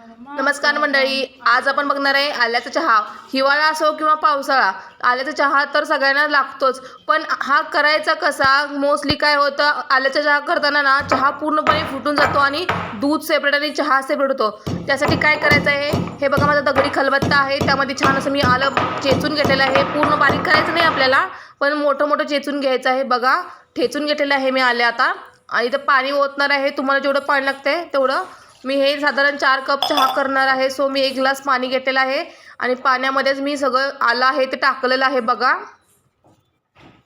नमस्कार मंडळी आज आपण बघणार आहे आल्याचा चहा. हिवाळा असो किंवा पावसाळा आल्याचा चहा तर सगळ्यांना लागतोच. पण हा करायचा कसा? मोस्टली काय होतं आल्याचा चहा करताना ना चहा पूर्णपणे फुटून जातो आणि दूध सेपरेट आणि चहा सेपरेट होतो. त्यासाठी काय करायचं आहे? हे बघा माझा दगडी खलबत्ता आहे. त्यामध्ये छान असं मी आलं चेचून घेतलेलं आहे. पूर्ण बारीक करायचं नाही आपल्याला पण मोठं मोठं चेचून घ्यायचं आहे. बघा ठेचून घेतलेलं आहे मी आले आता. आणि इथं पाणी ओतणार आहे. तुम्हाला जेवढं पाणी लागतंय तेवढं मी हे साधारण चार कप चहा करणार आहे. सो मी एक ग्लास पाणी घेतलेलं आहे. आणि पाण्यामध्येच मी सगळं आलं आहे ते टाकलेलं आहे बघा.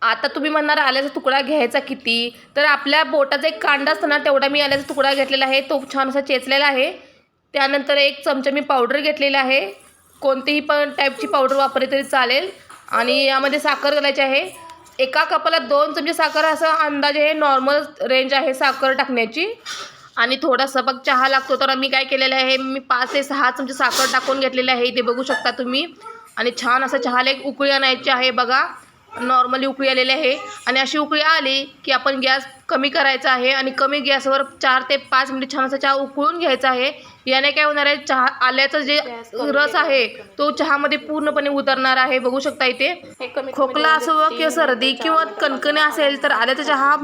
आता तुम्ही म्हणणार आल्याचा तुकडा घ्यायचा किती? तर आपल्या बोटाचा एक कांडा असतो ना तेवढा मी आल्याचा तुकडा घेतलेला आहे. तो छान असा चेचलेला आहे. त्यानंतर एक चमचा मी पावडर घेतलेला आहे. कोणतीही पण टाईपची पावडर वापरली तरी चालेल. आणि यामध्ये साखर घालायची आहे. एका कपाला दोन चमचे साखर असं अंदाजे हे नॉर्मल रेंज आहे साखर टाकण्याची. आणि थोडासा बघ चहा लागतो तर मी काय केलेलं आहे मी पाच ते सहा चमचे साखर टाकून घेतलेले आहे ते बघू शकता तुम्ही. आणि छान असं चहाला एक उकळी आणायची आहे बघा. नॉर्मली उकळी आलेली आहे. आणि अशी उकळी आली की आपण गॅस कमी करायचा आहे आणि कमी गॅसवर चार ते पाच मिनिट छान असा चहा उकळून घ्यायचा आहे. याने काय होणार आहे? चहा आल्याचं जे रस आहे तो चहामध्ये पूर्णपणे उतरणार आहे. बघू शकता इथे. खोकला असो किंवा सर्दी किंवा कणकणी असेल तर आल्याचा चहा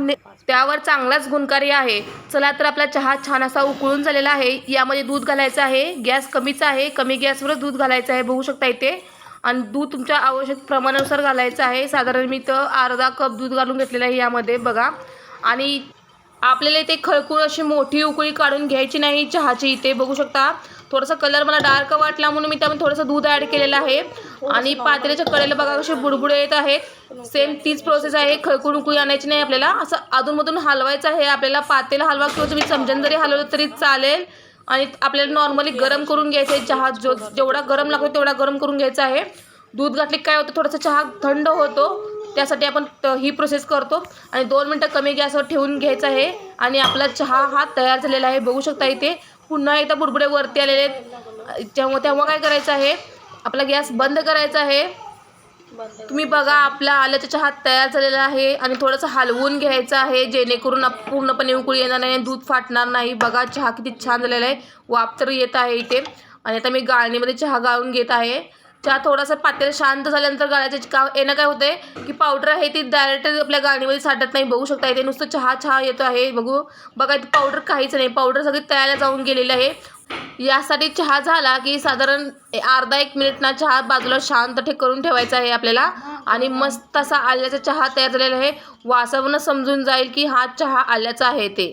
त्यावर चांगलाच गुणकारी आहे. चला तर आपला चहा छान असा उकळून झालेला आहे. यामध्ये दूध घालायचं आहे. गॅस कमीचा आहे. कमी गॅसवरच दूध घालायचं आहे. बघू शकता इथे. आणि दूध तुमच्या आवश्यक प्रमाणानुसार घालायचं आहे. साधारण मी तर अर्धा कप दूध घालून घेतलेलं आहे यामध्ये बघा. आणि आपल्याला इथे खळकुळ अशी मोठी उकळी काढून घ्यायची नाही चहाची इथे. बघू शकता थोडासा कलर मला डार्क वाटला म्हणून मी त्यामध्ये थोडंसं दूध ॲड केलेलं आहे. आणि पातेल्याच्या कडेला बघा कसे बुडबुडे येत आहेत. सेम तीच प्रोसेस आहे खळकुळ उकळी आणायची नाही आपल्याला. असं अधूनमधून हलवायचं आहे. आपल्याला पातेला हलवा किंवा तुम्ही समजून जरी हलवलं तरी चालेल. आणि आपल्याला नॉर्मली गरम करून घ्यायचं आहे चहा जो जेवढा गरम लागतो तेवढा गरम करून घ्यायचा आहे. दूध घातले काय होतं थोडासा चहा थंड होतो त्यासाठी आपण ही प्रोसेस करतो. आणि दोन मिनटं कमी गॅसवर ठेवून घ्यायचं आहे. आणि आपला चहा हा तयार झालेला आहे. बघू शकता इथे पुन्हा एकदा बुडबुडे वरती आलेले आहेत. तेव्हा तेव्हा काय करायचं आहे? आपला गॅस बंद करायचा आहे. तुम्ही बघा आपला आल्याचा चहा तयार झालेला आहे आणि थोडंसं हलवून घ्यायचं आहे जेणेकरून पूर्णपणे उकळी येणार नाही दूध फाटणार नाही. बघा चहा किती छान झालेला आहे. वाफ तर येत आहे इथे. आणि आता मी गाळणीमध्ये चहा गाळून घेत आहे. चहा थोडासा पातेला शांत झाल्यानंतर गाळायचे. का येणं काय होतंय की पावडर आहे ती डायरेक्ट आपल्या गाळणीमध्ये साठत नाही. बघू शकता इथे नुसतं चहा चहा येतो आहे. बघू. बघा इथे पावडर काहीच नाही. पावडर सगळी तयार जाऊन गेलेली आहे. यासाठी चहा झाला की साधारण अर्धा एक मिनिट ना चहा बाजूला शांत ठे करून ठेवायचा आहे आपल्याला. आणि मस्त असा आल्याचा चहा तयार झालेला आहे. वासावरनं समजून जाईल की हा चहा आल्याचा आहे ते.